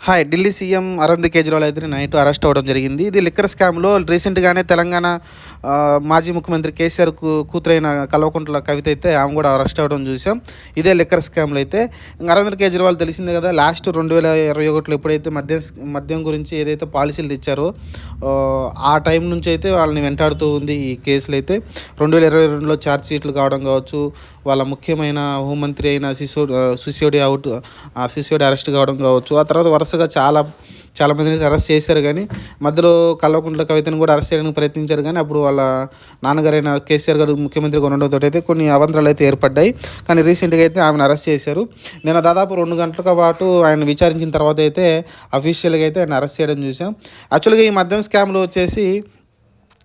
Hi Delhi CM Arvind Kejriwal అయితే night arrest అవ్వడం జరిగింది. ఇది లిక్కర్ స్కామ్లో రీసెంట్గానే తెలంగాణ మాజీ ముఖ్యమంత్రి కేసీఆర్ కూతురైన కల్వకుంట్ల కవిత అయితే ఆమె కూడా అరెస్ట్ అవ్వడం చూసాం. ఇదే లిక్కర్ స్కామ్లో అయితే అరవింద్ కేజ్రీవాల్ తెలిసిందే కదా లాస్ట్ రెండు వేల ఇరవై ఒకటిలో ఎప్పుడైతే మద్యం మద్యం గురించి ఏదైతే పాలసీలు తెచ్చారో ఆ, టైం నుంచి అయితే వాళ్ళని వెంటాడుతూ ఉంది ఈ కేసులు అయితే. రెండు వేల ఇరవై రెండులో ఛార్జ్ షీట్లు కావడం కావచ్చు వాళ్ళ ముఖ్యమైన హోంమంత్రి అయిన సిసోడి సిసోడి అవుట్ ఆ సిసోడి అరెస్ట్ కావడం కావచ్చు ఆ తర్వాత వరుసగా చాలా చాలామందిని అరెస్ట్ చేశారు కానీ మధ్యలో కల్వకుంట్ల కవితను కూడా అరెస్ట్ చేయడానికి ప్రయత్నించారు కానీ అప్పుడు వాళ్ళ నాన్నగారైన కేసీఆర్ గారు ముఖ్యమంత్రిగా ఉండడంతో అయితే కొన్ని అవంతరాలు అయితే ఏర్పడ్డాయి. కానీ రీసెంట్గా అయితే ఆమెను అరెస్ట్ చేశారు. నేను దాదాపు రెండు గంటల పాటు ఆయన విచారించిన తర్వాత అయితే అఫీషియల్గా అయితే ఆయన అరెస్ట్ చేయడం చూసాం యాక్చువల్గా ఈ మద్యం స్కామ్లో వచ్చేసి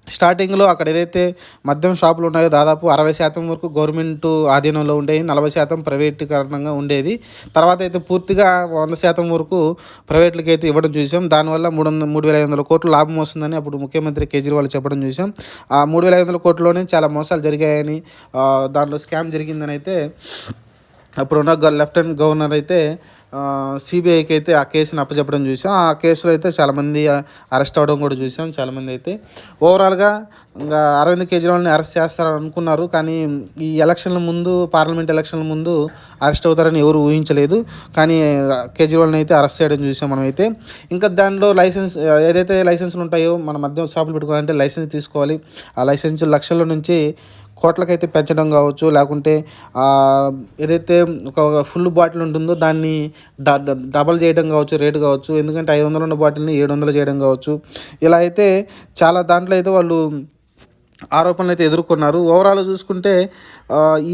స్టార్టింగ్లో అక్కడ ఏదైతే మద్యం షాపులు ఉన్నాయో దాదాపు అరవై శాతం వరకు గవర్నమెంట్ ఆధీనంలో ఉండేవి నలభై శాతం ప్రైవేటీకరణంగా ఉండేది. తర్వాత అయితే పూర్తిగా వంద శాతం వరకు ప్రైవేట్లకి అయితే ఇవ్వడం చూసాం. దానివల్ల మూడు వందల మూడు వేల ఐదు వందల కోట్లు లాభం వస్తుందని అప్పుడు ముఖ్యమంత్రి కేజ్రీవాల్ చెప్పడం చూసాం. ఆ మూడు వేల ఐదు వందల కోట్లలోనే చాలా మోసాలు జరిగాయని దాంట్లో స్కామ్ జరిగిందని అయితే అప్పుడున్న గ- లెఫ్టినెంట్ గవర్నర్ అయితే సిబిఐకి అయితే ఆ కేసుని అప్పచెప్పడం చూసాం. ఆ కేసులో అయితే చాలామంది అరెస్ట్ అవ్వడం కూడా చూసాం. చాలామంది అయితే ఓవరాల్గా ఇంకా అరవింద్ కేజ్రీవాల్ని అరెస్ట్ చేస్తారని అనుకున్నారు. కానీ ఈ ఎలక్షన్ల ముందు పార్లమెంట్ ఎలక్షన్ల ముందు అరెస్ట్ అవుతారని ఎవరు ఊహించలేదు. కానీ కేజ్రీవాల్ని అయితే అరెస్ట్ చేయడం చూసాం మనమైతే. ఇంకా దానిలో లైసెన్స్ ఏదైతే లైసెన్స్లు ఉంటాయో మన మధ్య షాపులు పెట్టుకోవాలంటే లైసెన్స్ తీసుకోవాలి. ఆ లైసెన్స్ లక్షల నుంచి కోట్లకైతే పెంచడం కావచ్చు లేకుంటే ఏదైతే ఒక ఫుల్ బాటిల్ ఉంటుందో దాన్ని డబల్ చేయడం కావచ్చు రేటు కావచ్చు ఎందుకంటే ఐదు వందలు ఉన్న బాటిల్ని ఏడు వందలు చేయడం కావచ్చు. ఇలా అయితే చాలా దాంట్లో అయితే వాళ్ళు ఆరోపణలు అయితే ఎదుర్కొన్నారు. ఓవరాల్ చూసుకుంటే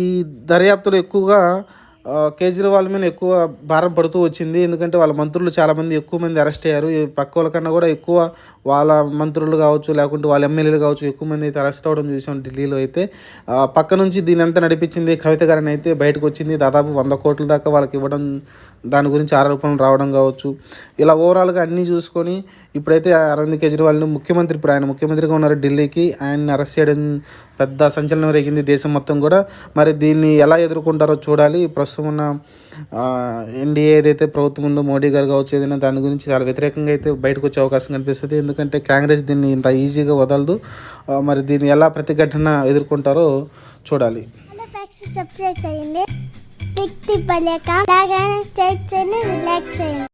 ఈ దర్యాప్తులు ఎక్కువగా కేజ్రీవాల్ మీద ఎక్కువ భారం పడుతూ వచ్చింది. ఎందుకంటే వాళ్ళ మంత్రులు చాలామంది ఎక్కువ మంది అరెస్ట్ అయ్యారు. ఈ పక్క వాళ్ళ కన్నా కూడా ఎక్కువ వాళ్ళ మంత్రులు కావచ్చు లేకుంటే వాళ్ళ ఎమ్మెల్యేలు కావచ్చు ఎక్కువ మంది అయితే అరెస్ట్ అవ్వడం చూసాం ఢిల్లీలో అయితే. పక్క నుంచి దీని అంతా నడిపించింది కవిత గారిని అయితే బయటకు వచ్చింది. దాదాపు వంద కోట్ల దాకా వాళ్ళకి ఇవ్వడం దాని గురించి ఆరోపణలు రావడం కావచ్చు. ఇలా ఓవరాల్గా అన్నీ చూసుకొని ఇప్పుడైతే అరవింద్ కేజ్రీవాల్ని ముఖ్యమంత్రి ఇప్పుడు ఆయన ముఖ్యమంత్రిగా ఉన్నారు ఢిల్లీకి. ఆయన్ని అరెస్ట్ చేయడం పెద్ద సంచలనం రేగింది దేశం మొత్తం కూడా. మరి దీన్ని ఎలా ఎదుర్కొంటారో చూడాలి. ప్రస్తుతం ఉన్న ఎన్డీఏ ఏదైతే ప్రభుత్వం ఉందో మోడీ గారు కావచ్చు ఏదైనా దాని గురించి చాలా వ్యతిరేకంగా అయితే బయటకు వచ్చే అవకాశం కనిపిస్తుంది. ఎందుకంటే కాంగ్రెస్ దీన్ని ఇంత ఈజీగా వదలదు. మరి దీన్ని ఎలా ప్రతిఘటన ఎదుర్కొంటారో చూడాలి. సబ్స్క్రైబ్ చేయండి. చేయండి లైక్ చేయండి.